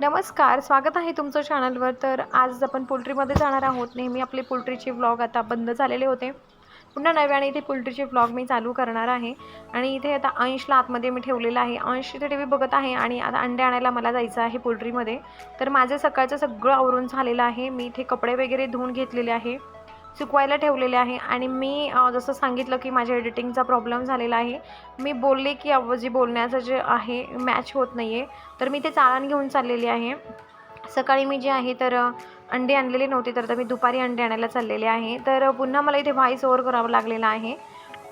नमस्कार स्वागत आहे तुमचं चॅनलवर तर आज आपण पोल्ट्रीमध्ये जाणार आहोत. नेहमी आपले पोल्ट्रीचे व्लॉग आता बंद झालेले होते. पुन्हा नव्याने इथे पोल्ट्रीचे व्लॉग मी चालू करणार आहे. आणि इथे आता अंशला आतमध्ये मी ठेवलेला आहे. अंश इथे टी व्ही बघत आहे आणि आता अंडे आणायला मला जायचं आहे पोल्ट्रीमध्ये. तर माझं सकाळचं सगळं आवरून झालेलं आहे. मी इथे कपडे वगैरे धुवून घेतलेले आहे. सुकवायला ठेवलेले आहे. आणि मी जसं सांगितलं की माझ्या एडिटिंगचा प्रॉब्लेम झालेला आहे. मी बोलले की अवजी बोलण्याचं जे आहे मॅच होत नाही आहे तर मी ते चाळण घेऊन चाललेली आहे. सकाळी मी जे आहे तर अंडे आणलेले नव्हते. तर आता मी दुपारी अंडे आणायला चाललेले आहे. तर पुन्हा मला इथे व्हॉईस ओव्हर करावं लागलेला आहे.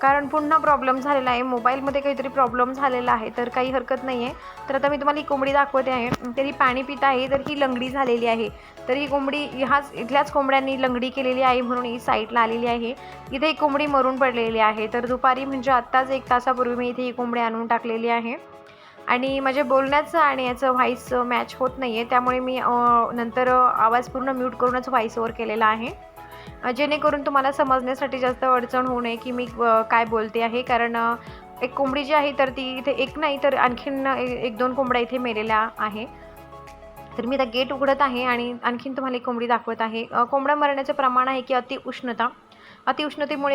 कारण पुन्हा प्रॉब्लेम झालेला आहे. मोबाईलमध्ये काहीतरी प्रॉब्लेम झालेला आहे. तर काही हरकत नाही आहे तर आता मी तुम्हाला ही कोंबडी दाखवते आहे. तरी पाणी पित आहे. तर ही लंगडी झालेली आहे. तर ही कोंबडी ह्याच इथल्याच कोंबड्यांनी लंगडी केलेली आहे म्हणून ही साईडला आलेली आहे. इथे ही कोंबडी मरून पडलेली आहे. तर दुपारी म्हणजे आत्ताच एक तासापूर्वी मी इथे ही कोंबडी आणून टाकलेली आहे. आणि माझ्या बोलण्याचं आणि याचं व्हॉईस मॅच होत नाही आहे त्यामुळे मी नंतर आवाज पूर्ण म्यूट करूनच व्हॉईस ओव्हर केलेला आहे. जेणेकरून तुम्हाला समजण्यासाठी जास्त अडचण होऊ नये की मी काय बोलते आहे. कारण एक कोंबडी जी आहे तर ती इथे एक नाही तर आणखीन ए- एक दोन कोंबड्या इथे मेलेल्या आहे. तर मी आता गेट उघडत आहे आणि आणखीन तुम्हाला एक कोंबडी दाखवत आहे. कोंबड्या मरण्याचं प्रमाण आहे की अति उष्णता.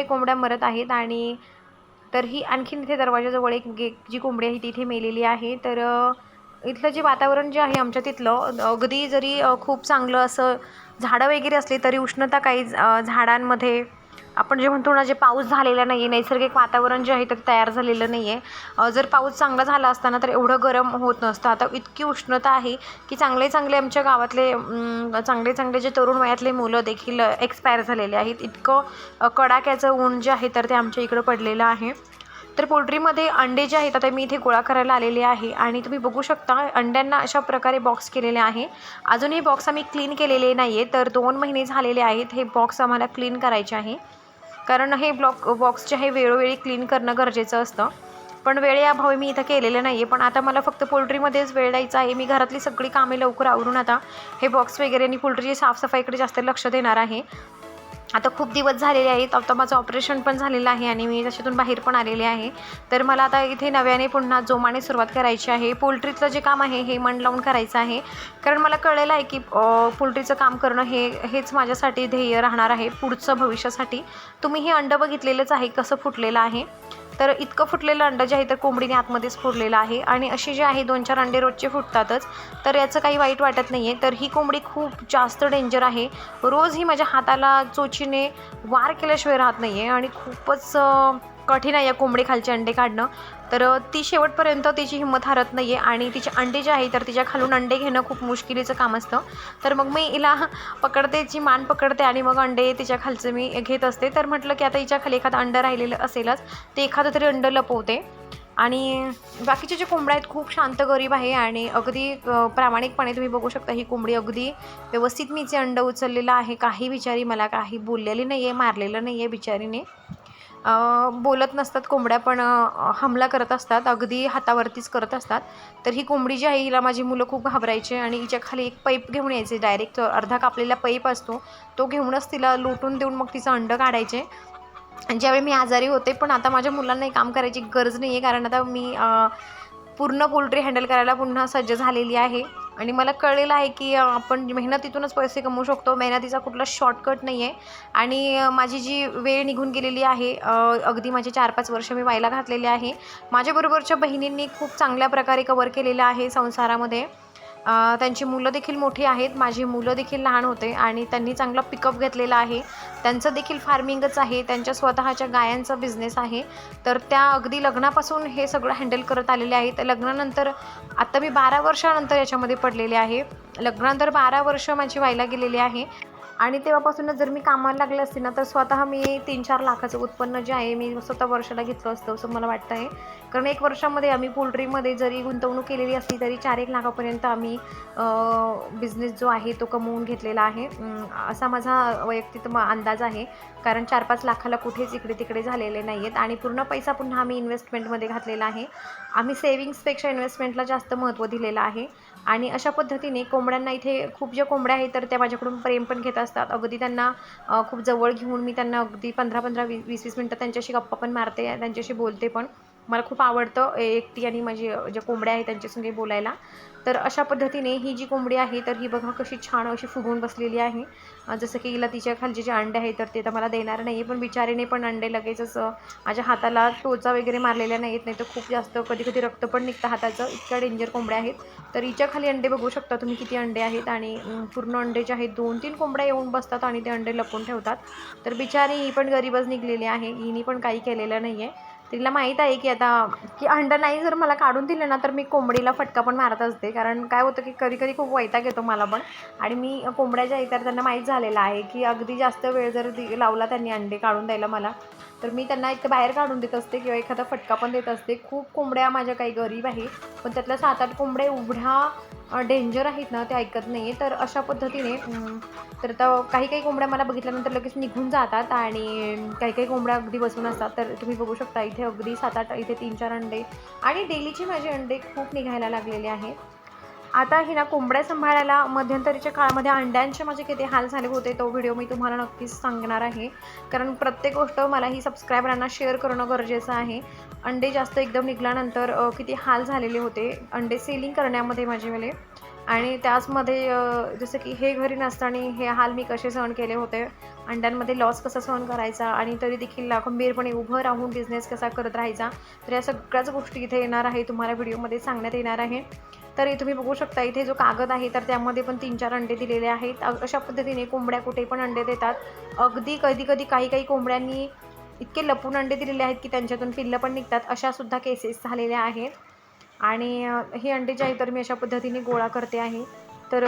कोंबड्या मरत आहेत आणि तर ही आणखीन इथे दरवाजाजवळ एक गे जी कोंबडी आहे ती इथे मेलेली आहे. तर इथलं जे वातावरण जे आहे आमच्या तिथलं अगदी जरी खूप चांगलं असं झाडं वगैरे असली तरी उष्णता काही झाडांमध्ये आपण जे म्हणतो ना जे पाऊस झालेला नाही आहे नैसर्गिक वातावरण जे आहे ते तयार झालेलं नाही आहे जर पाऊस चांगला झाला असताना तर एवढं गरम होत नसतं. आता इतकी उष्णता आहे की चांगले चांगले आमच्या गावातले चांगले चांगले जे तरुण वयातले मुलं देखील एक्सपायर झालेले आहेत. इतकं कडाक्याचं ऊन जे आहे तर ते आमच्या इकडं पडलेलं आहे. तर पोल्ट्रीमध्ये अंडे जे आहेत आता मी इथे गोळा करायला आलेले आहे आणि तुम्ही बघू शकता अंड्यांना अशा प्रकारे बॉक्स केलेले आहे. अजूनही बॉक्स आम्ही क्लीन केलेले नाही आहे तर दोन महिने झालेले आहेत हे बॉक्स आम्हाला क्लीन करायचे आहे. कारण हे ब्लॉक बॉक्स जे आहे वेळोवेळी क्लीन करणं गरजेचं असतं. पण वेळेअभावी मी इथं केलेलं नाही आहे पण आता मला फक्त पोल्ट्रीमध्येच वेळ द्यायचा आहे. मी घरातली सगळी कामे लवकर आवरून आता हे बॉक्स वगैरे आणि पोल्ट्रीची साफसफाईकडे जास्त लक्ष देणार आहे. आता खूप दिवस झालेले आहेत. आता माझं ऑपरेशन पण झालेलं आहे आणि मी त्याच्यातून बाहेर पण आलेले आहे. तर मला आता इथे नव्याने पुन्हा जोमाने सुरुवात करायची आहे. पोल्ट्रीचं जे काम आहे हे मन लावून करायचं आहे. कारण मला कळलेलं आहे की पोल्ट्रीचं काम करणं हे हेच माझ्यासाठी ध्येय राहणार आहे पुढचं भविष्यासाठी. तुम्ही हे अंडं बघितलेलंच आहे कसं फुटलेलं आहे. तर इतकं फुटलेलं अंडं जे आहे तर कोंबडीने आतमध्येच फोडलेलं आहे. आणि अशी जे आहे दोन चार अंडे रोजचे फुटतातच. तर याचं काही वाईट वाटत नाही आहे तर ही कोंबडी खूप जास्त डेंजर आहे. रोज ही माझ्या हाताला चोचीने वार केल्याशिवाय राहत नाही आहे आणि खूपच कठीण आहे या कोंबडी खालचे अंडे काढणं. तर ती शेवटपर्यंत तिची हिंमत हरत नाही आहे आणि तिचे अंडे जे आहे तर तिच्या खालून अंडे घेणं खूप मुश्किलीचं काम असतं. तर मग मी हिला पकडते जी मान पकडते आणि मग अंडे तिच्या खालचं मी घेत असते. तर म्हटलं की आता हिच्या खाली एखादं अंडं राहिलेलं असेलच ते एखादं तरी अंडं लपवते. आणि बाकीचे जे कोंबड्या आहेत खूप शांत गरीब आहे आणि अगदी प्रामाणिकपणे तुम्ही बघू शकता ही कोंबडी अगदी व्यवस्थित मी जे अंडं उचललेलं आहे. काही बिचारी मला काही बोललेली नाही आहे मारलेलं नाही आहे बिचारीने. बोलत नसतात कोंबड्या पण हमला करत असतात अगदी हातावरतीच करत असतात. तर ही कोंबडी जी आहे हिला माझी मुलं खूप घाबरायचे आणि हिच्या खाली एक पैप घेऊन यायचे डायरेक्ट अर्धा कापलेला पैप असतो तो घेऊनच तिला लोटून देऊन मग तिचं अंड काढायचे. आणि ज्यावेळी मी आजारी होते पण आता माझ्या मुलांनाही काम करायची गरज नाही आहे कारण आता मी पूर्ण पोल्ट्री हँडल करायला पुन्हा सज्ज झालेली आहे. आणि मला कळलेलं आहे की आपण मेहनतीतूनच पैसे कमवू शकतो. मेहनतीचा कुठला शॉर्टकट नाही आहे आणि माझी जी वेळ निघून गेलेली आहे अगदी माझे चार पाच वर्ष मी व्हायला घातलेले आहे. माझ्याबरोबरच्या बहिणींनी खूप चांगल्या प्रकारे कवर केलेलं आहे संसारामध्ये. त्यांची मुलं देखील मोठी आहेत. माझी मुलं देखील लहान होते आणि त्यांनी चांगला पिकअप घेतलेला आहे. त्यांचं देखील फार्मिंगच आहे. त्यांच्या स्वतःच्या गायांचा बिझनेस आहे. तर त्या अगदी लग्नापासून हे सगळं हँडल करत आलेले आहेत. लग्नानंतर आत्ता मी बारा वर्षानंतर याच्यामध्ये पडलेले आहे. लग्नानंतर बारा वर्ष माझी व्हायला गेलेली आहे. आणि तेव्हापासूनच जर मी कामाला लागले असते ना तर स्वतः मी तीन चार लाखाचं उत्पन्न जे आहे मी स्वतः वर्षाला घेतलं असतं असं मला वाटतं आहे कारण एक वर्षामध्ये आम्ही पोल्ट्रीमध्ये जरी गुंतवणूक केलेली असली तरी चार एक लाखापर्यंत आम्ही बिझनेस जो आहे तो कमवून घेतलेला आहे. असा माझा वैयक्तिक म- अंदाज आहे. कारण चार पाच लाखाला कुठेच इकडे तिकडे झालेले नाही आहेत आणि पूर्ण पैसा पुन्हा आम्ही इन्व्हेस्टमेंटमध्ये घातलेला आहे. आम्ही सेविंग्सपेक्षा इन्व्हेस्टमेंटला जास्त महत्त्व दिलेलं आहे. आणि अशा पद्धतीने कोंबड्यांना इथे खूप ज्या कोंबड्या आहेत तर त्या माझ्याकडून प्रेम पण घेत असतात. अगदी त्यांना खूप जवळ घेऊन मी त्यांना अगदी पंधरा पंधरा वीस वीस वीस मिनटं त्यांच्याशी गप्पा पण मारते त्यांच्याशी बोलते पण. मला खूप आवडतं एकटी आणि माझी ज्या कोंबड्या आहेत त्यांच्यासंगे बोलायला. तर अशा पद्धतीने ही जी कोंबडी आहे तर ही बघा कशी छान अशी फुगून बसलेली आहे. जसं की हिला तिच्या खालचे जे अंडे आहेत तर ते तर मला देणार नाही पण बिचारीने पण अंडे लगेचच माझ्या हाताला टोचा वगैरे मारलेल्या नाहीत नाही तर खूप जास्त कधी कधी रक्त पण निघतं हाताचं. इतक्या डेंजर कोंबड्या आहेत. तर हिच्या खाली अंडे बघू शकता तुम्ही किती अंडे आहेत आणि पूर्ण अंडे जे आहेत दोन तीन कोंबड्या येऊन बसतात आणि ते अंडे लपून ठेवतात. तर बिचारी ही पण गरीबच निघलेली आहे. हिने पण काही केलेलं नाही आहे तिला माहीत आहे की आता की अंडं नाही जर मला काढून दिलं ना तर मी कोंबडीला फटका पण मारत असते. कारण काय होतं की कधी कधी खूप वैताग येतो मला पण. आणि मी कोंबड्या ज्या आहेत तर त्यांना माहीत झालेलं आहे की अगदी जास्त वेळ जर दि लावला त्यांनी अंडे काढून द्यायला मला तर मी त्यांना एक बाहेर काढून देत असते किंवा एखादा फटका पण देत असते. खूप कोंबड्या माझ्या काही गरीब आहे पण त्यातल्या सात आठ कोंबड्या एवढ्या डेंजर आहेत ना ते ऐकत नाही तर अशा पद्धतीने तर आता काही काही कोंबड्या मला बघितल्यानंतर लगेच निघून जातात आणि काही काही कोंबड्या अगदी बसून असतात. तर तुम्ही बघू शकता इथे अगदी सात आठ इथे तीन चार अंडे आणि डेलीचे माझे अंडे खूप निघायला लागलेले आहेत आता हे ना कोंबड्या सांभाळायला मध्यंतरीच्या काळामध्ये अंड्यांचे माझे किती हाल झाले होते तो व्हिडिओ मी तुम्हाला नक्कीच सांगणार आहे. कारण प्रत्येक गोष्ट मला ही सबस्क्रायबरांना शेअर करणं गरजेचं आहे. अंडे जास्त एकदम निघाल्यानंतर किती हाल झालेले होते. अंडे सेलिंग करण्यामध्ये माझे वेळे. आणि त्याचमध्ये जसं की हे घरी नसताना हे हाल मी कसे सहन केले होते अंड्यांमध्ये लॉस कसा सहन करायचा आणि तरी देखील खंबीरपणे उभं राहून बिझनेस कसा करत राहायचा? तर या सगळ्याच गोष्टी इथे येणार आहे तुम्हाला व्हिडिओमध्ये सांगण्यात येणार आहे. तर तुम्ही बघू शकता इथे जो कागद आहे तर त्यामध्ये पण तीन चार अंडे दिलेले आहेत. अशा पद्धतीने कोंबड्या कुठे पण अंडे देतात. अगदी कधी कधी काही काही कोंबड्यांनी इतके लपून अंडे दिलेले आहेत की त्यांच्यातून पिल्लं पण निघतात. अशा सुद्धा केसेस झालेल्या आहेत. आणि हे अंडे जे आहे तर मी अशा पद्धतीने गोळा करते आहे. तर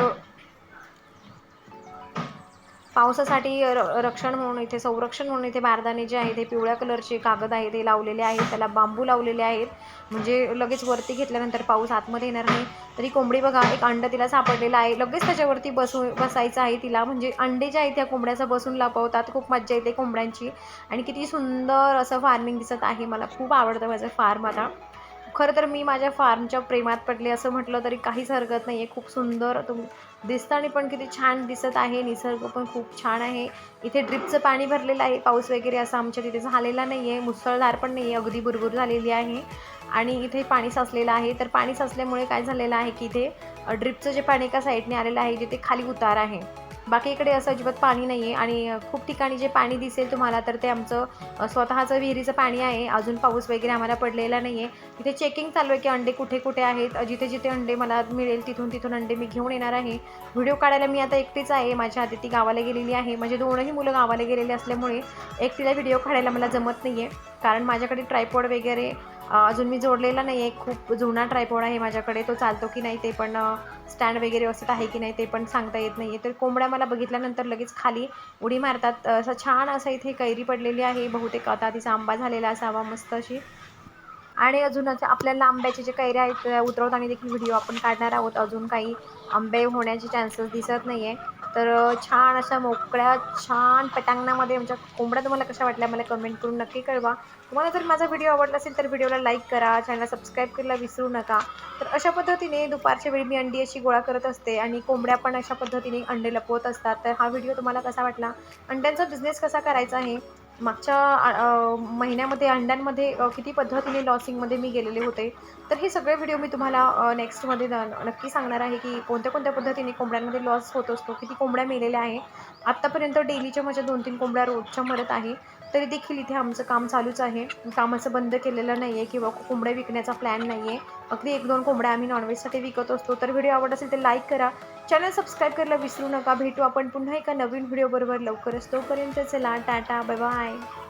पावसासाठी र रक्षण म्हणून इथे संरक्षण म्हणून इथे बारदाने जे आहे ते पिवळ्या कलरचे कागद आहे ते लावलेले आहेत त्याला बांबू लावलेले आहेत. म्हणजे लगेच वरती घेतल्यानंतर पाऊस आतमध्ये येणार नाही. तरी कोंबडी बघा एक अंड तिला सापडलेलं आहे. लगेच त्याच्यावरती बसू बसायचं आहे तिला. म्हणजे अंडे जे आहेत त्या कोंबड्याचं बसून लपवतात. खूप मज्जा येते कोंबड्यांची. आणि किती सुंदर असं फार्मिंग दिसत आहे. मला खूप आवडतं माझं फार्म आता. खरं तर मी माझ्या फार्मच्या प्रेमात पडले असं म्हटलं तरी काहीच हरकत नाही आहे खूप सुंदर तुम दिसताना पण किती छान दिसत आहे. निसर्ग पण खूप छान आहे. इथे ड्रिपचं पाणी भरलेलं आहे. पाऊस वगैरे असं आमच्या तिथे झालेला नाही आहे मुसळधार पण नाही आहे अगदी भुरभुर झालेली आहे. आणि इथे पाणी साचलेलं आहे. तर पाणी साचल्यामुळे काय झालेलं आहे की इथे ड्रिपचं जे पाणी एका साईडने आलेलं आहे जिथे खाली उतार आहे. बाकी इकडे असं अजिबात पाणी नाही आहे आणि खूप ठिकाणी जे पाणी दिसेल तुम्हाला तर ते आमचं स्वतःचं विहिरीचं पाणी आहे. अजून पाऊस वगैरे आम्हाला पडलेला नाही आहे तिथे चेकिंग चालू आहे की अंडे कुठे कुठे आहेत. जिथे जिथे अंडे मला मिळेल तिथून तिथून अंडे मी घेऊन येणार आहे. व्हिडिओ काढायला मी आता एकटीच आहे. माझ्या हाती ती गावाला गेलेली आहे. म्हणजे दोनही मुलं गावाला गेलेली असल्यामुळे एकटीला व्हिडिओ काढायला मला जमत नाही आहे कारण माझ्याकडे ट्रायपॉड वगैरे अजून मी जोडलेला नाही आहे खूप जुना ट्रायपॉड आहे माझ्याकडे. तो चालतो की नाही ते पण स्टँड वगैरे व्यवस्थित आहे की नाही ते पण सांगता येत नाही आहे तर कोंबड्या मला बघितल्यानंतर लगेच खाली उडी मारतात. असं छान असं इथे कैरी पडलेली आहे. बहुतेक आता तिचा आंबा झालेला असावा मस्त अशी. आणि अजून आपल्याला आंब्याचे जे कैऱ्या आहेत उतरवताना देखील व्हिडिओ आपण काढणार आहोत. अजून काही आंबे होण्याचे चान्सेस दिसत नाही आहे तर छान अशा मोकळ्या छान पटांगणामध्ये आमच्या कोंबड्या तुम्हाला कशा वाटल्या मला कमेंट करून नक्की कळवा. तुम्हाला जर माझा व्हिडिओ आवडला असेल तर व्हिडिओला लाईक करा चॅनलला सबस्क्राईब करायला विसरू नका. तर अशा पद्धतीने दुपारच्या वेळी मी अंडी अशी गोळा करत असते आणि कोंबड्या पण अशा पद्धतीने अंडे लपवत असतात. तर हा व्हिडिओ तुम्हाला कसा वाटला? अंड्यांचा बिझनेस कसा करायचा आहे? मागच्या महिन्यामध्ये अंड्यांमध्ये किती पद्धतीने लॉसिंगमध्ये मी गेलेले होते. तर हे सगळे व्हिडिओ मी तुम्हाला नेक्स्टमध्ये नक्की सांगणार आहे की कोणत्या कोणत्या पद्धतीने कोंबड्यांमध्ये लॉस होत असतो किती कोंबड्या मेलेल्या आहे. आत्तापर्यंत डेलीच्या माझ्या दोन तीन कोंबड्या रोजच्या मरत आहे. तरी देखील इथे आमचं काम चालूच आहे. कामाचं बंद केलेलं नाही आहे किंवा कोंबड्या विकण्याचा प्लॅन नाही आहे अगदी एक दोन कोंबड्या आम्ही नॉनव्हेजसाठी विकत असतो. तर व्हिडिओ आवडत असेल तर लाईक करा. चॅनल सबस्क्राईब करायला विसरू नका. भेटू आपण पुन्हा एका नवीन व्हिडिओबरोबर लवकरच. तोपर्यंत चला टाटा बाय बाय Okay.